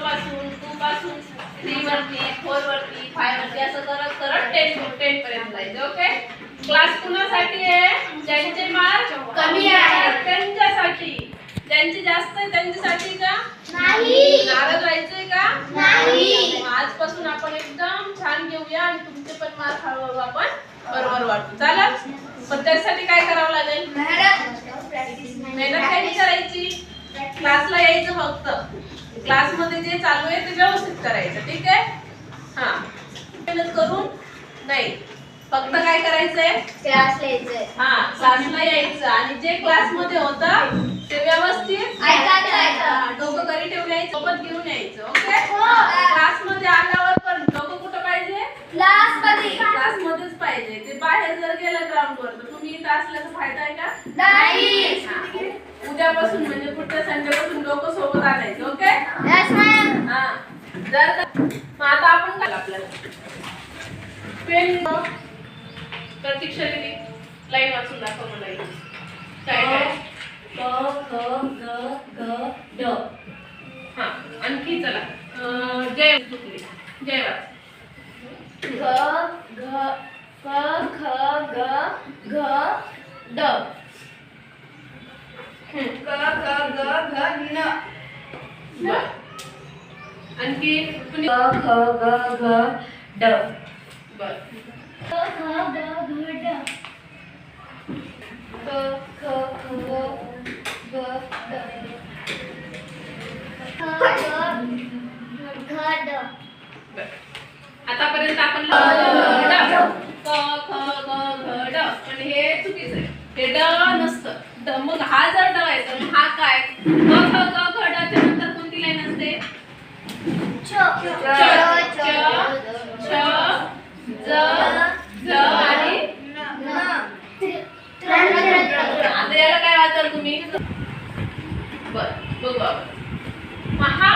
पासून टू पासून थ्री वरती फोर वरती फाय वरती असं करत करत टेन टेन पर्यंत जायचं ओके क्लास कुणासाठी आहे? ज्यांचे मार्क कमी आहेत. त्यांच्यासाठी. ज्यांचे जास्त आहे त्यांच्यासाठी का? नाही. नाराज व्हायचंय का? नाही. आजपासून आपण एकदम छान घेऊया आणि तुमचे पण मार्क हळूहळू आपण बरोबर वाटू चालेल पण त्यासाठी काय करावं लागेल? मेहनत काय करायची क्लासला यायचं फक्त. क्लासमध्ये जे चालू आहे ते व्यवस्थित करायचं ठीक आहे? हा. मेहनत करून नाही फक्त काय करायचंय? क्लास यायचंय हा क्लासला यायचं आणि जे क्लासमध्ये होतं ते व्यवस्थित डोकं घरी ठेवून यायचं सोबत घेऊन यायचं ओके? हो. क्लासमध्ये आल्यावर पण डोकं कुठं पाहिजे? क्लासमध्ये क्लासमध्येच पाहिजे. ते बाहेर जर गेलं ग्राउंडवर तर तुम्ही इथं असल्याचा फायदा आहे का? नाही. उद्यापासून म्हणजे पुढच्या संडे पासून डोकं सोबत आणायचं ओके? जर मग आता आपण काय आपल्याला. पेन प्रतीक्षा दिली लाईन वाचून दाखव मला इथे. काय काय? क ख ग ग ड. हा आणखी चला. अं, जय चुकली जय वाच. ग ग क ख ग घ ड. क ख ग घ न. बर. आणखी क ख ग घ ड. बर. क ख ग घ ड. क ख ग घ ड. घ ड. बर. आतापर्यंत आपण क ख ग घ ड. पण हे चुकीचं आहे. हे ड नसतं. ड मग हा जर ड आहे तर मग हा काय? क ख ग घ ड च्या नंतर कोणती लाईन असते च च, छ ज ज आणि आता याला काय वाचाल तुम्ही बर बघू आपण हा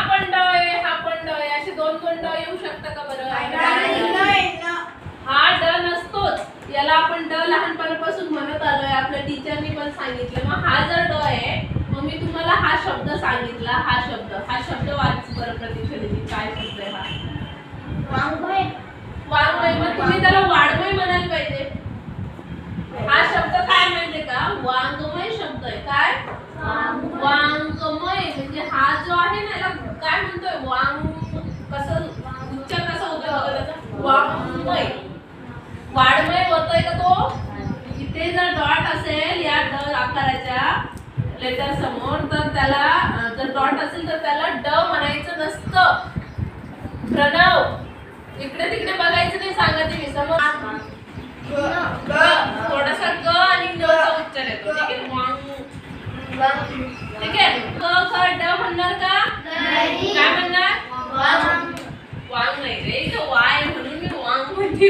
पण ड आहे हा पण ड असे दोन दोन ड येऊ शकता का बरं हा ड नसतोच याला आपण ड लहानपणापासून म्हणत आलोय आपल्या टीचरनी पण सांगितलं मग हा जर ड आहे मग मी तुम्हाला हा शब्द सांगितला हा शब्द हा शब्द वाच बरं प्रतीक्षा काय शब्द आहे हा वाङ्मय मग तुम्ही त्याला वाङ्मय म्हणायला पाहिजे हा शब्द काय माहितीये का वाङ्मय शब्द आहे काय वाङ्मय म्हणजे हा जो आहे ना याला काय म्हणतोय वांग कसं उच्चार कसा होतोय बघा त्याचा वाङ्मय वाङ्मय होतोय का तो? इथे जर डॉट असेल या ड आकाराच्या लेटर समोर तर त्याला जर डॉट असेल तर त्याला ड म्हणायचं नसतं. प्रणव इकडे तिकडे बघायचं नाही सांगते मी. समोर. थोडासा ग आणि न उच्चार येतो. ठीक आहे वांग. ठीक आहे क ख ड म्हणणार का? काय म्हणणार? वांग नाही रे इथं वाय म्हणून मी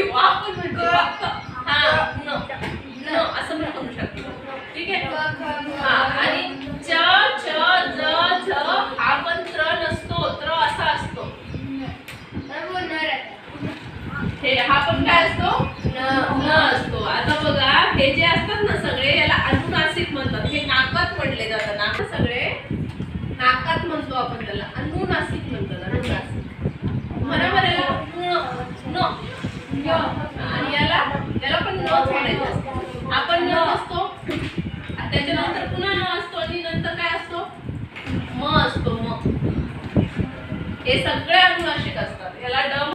वांग म्हणते वा पण म्हणते वाक्क. हा न न असं मी म्हणू शकतो. ठीक आहे? हा आणि च छ ज झ हा पण त्र नसतो त्र असा असतो. हे हा पण काय असतो? न. असतो. आता बघा हे जे असतात ना सगळे याला अनुनासिक म्हणतात. हे नाकात पडले जातात. नाक सगळे नाकात म्हणतो आपण त्याला. हे सगळे अनुनाशिक असतात. याला डम